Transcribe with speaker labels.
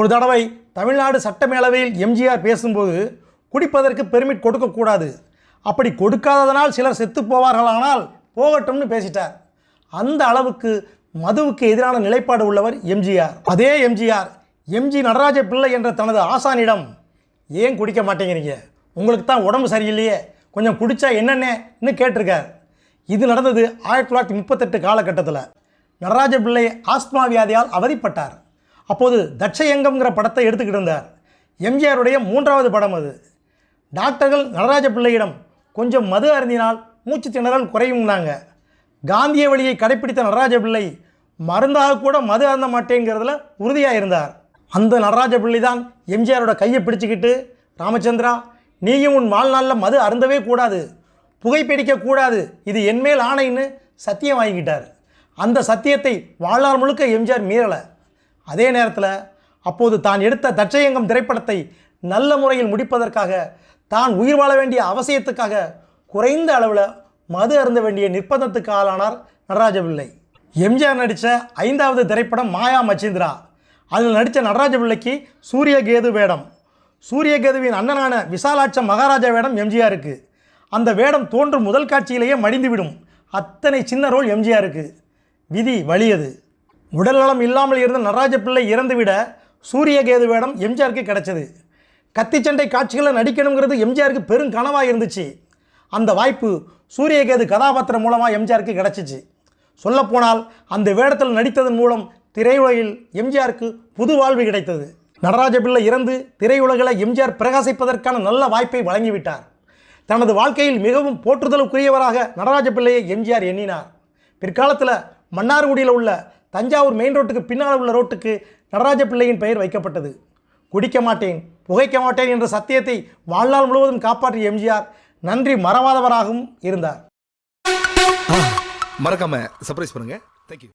Speaker 1: ஒரு தடவை தமிழ்நாடு சட்டமேலவையில் எம்ஜிஆர் பேசும்போது குடிப்பதற்கு பெர்மிட் கொடுக்கக்கூடாது. அப்படி கொடுக்காததனால் சிலர் செத்து போவார்களானால் போகட்டும்னு பேசிட்டார். அந்த அளவுக்கு மதுவுக்கு எதிரான நிலைப்பாடு உள்ளவர் எம்ஜிஆர். அதே எம்ஜிஆர் எம்ஜி நடராஜ பிள்ளை என்ற தனது ஆசானிடம் ஏன் குடிக்க மாட்டேங்கிறீங்க? உங்களுக்கு தான் உடம்பு சரியில்லையே. கொஞ்சம் குடிச்சா என்னென்னு கேட்டிருக்கார். இது நடந்தது ஆயிரத்தி தொள்ளாயிரத்தி முப்பத்தெட்டு காலகட்டத்தில். நடராஜ பிள்ளை ஆஸ்மா வியாதியால் அவதிப்பட்டார். அப்போது தட்சயங்கம்ங்கிற படத்தை எடுத்துக்கிட்டு இருந்தார். எம்ஜிஆருடைய மூன்றாவது படம் அது. டாக்டர்கள் நடராஜ பிள்ளையிடம் கொஞ்சம் மது அருந்தினால் மூச்சு திணறல் குறையும்னாங்க. காந்திய வழியை கடைப்பிடித்த நடராஜ பிள்ளை மருந்தாக கூட மது அருந்த மாட்டேங்கிறதுல உறுதியாக இருந்தார். அந்த நடராஜ பிள்ளை தான் எம்ஜிஆரோட கையை பிடிச்சிக்கிட்டு ராமச்சந்திரா நீயும் உன் வாழ்நாளில் மது அருந்தவே கூடாது. புகைப்பிடிக்க கூடாது. இது என்மேல் ஆணைன்னு சத்தியம் வாங்கிக்கிட்டார். அந்த சத்தியத்தை வாழ்நாள் முழுக்க எம்ஜிஆர் மீறலை. அதே நேரத்தில் அப்போது தான் எடுத்த தச்சையங்கம் திரைப்படத்தை நல்ல முறையில் முடிப்பதற்காக தான் உயிர் வாழ வேண்டிய அவசியத்துக்காக குறைந்த அளவில் மது அருந்த வேண்டிய நிர்பந்தத்துக்கு ஆளானார் நடராஜ பிள்ளை. எம்ஜிஆர் நடித்த ஐந்தாவது திரைப்படம் மாயா மச்சேந்திரா அதில் நடித்த நடராஜ பிள்ளைக்கு சூரியகேது வேடம். சூரியகேதுவின் அண்ணனான விசாலாட்சம் மகாராஜா வேடம் எம்ஜிஆருக்கு. அந்த வேடம் தோன்றும் முதல் காட்சியிலேயே மடிந்துவிடும் அத்தனை சின்ன ரோல் எம்ஜிஆருக்கு. விதி வலியது. உடல்நலம் இல்லாமல் இருந்த நடராஜ பிள்ளை இறந்துவிட சூரியகேது வேடம் எம்ஜிஆருக்கு கிடைச்சது. கத்திச்சண்டை காட்சிகளை நடிக்கணுங்கிறது எம்ஜிஆருக்கு பெரும் கனவாக இருந்துச்சு. அந்த வாய்ப்பு சூரியகேது கதாபாத்திரம் மூலமாக எம்ஜிஆருக்கு கிடச்சிச்சு. சொல்லப்போனால் அந்த வேடத்தில் நடித்ததன் மூலம் திரையுலகில் எம்ஜிஆருக்கு புது வாழ்வு கிடைத்தது. நடராஜ பிள்ளை இறந்து திரையுலகில் எம்ஜிஆர் பிரகாசிப்பதற்கான நல்ல வாய்ப்பை வழங்கிவிட்டார். தனது வாழ்க்கையில் மிகவும் போற்றுதலுக்குரியவராக நடராஜ பிள்ளையை எம்ஜிஆர் எண்ணினார். பிற்காலத்தில் மன்னார்குடியில் உள்ள தஞ்சாவூர் மெயின் ரோட்டுக்கு பின்னால் உள்ள ரோட்டுக்கு நடராஜ பிள்ளையின் பெயர் வைக்கப்பட்டது. குடிக்க மாட்டேன் புகைக்க மாட்டேன் என்ற சத்தியத்தை வாழ்நாள் முழுவதும் காப்பாற்றிய எம்ஜிஆர் நன்றி மறவாதவராகவும் இருந்தார்.
Speaker 2: மறக்காம சர்ப்ரைஸ் பண்ணுங்க.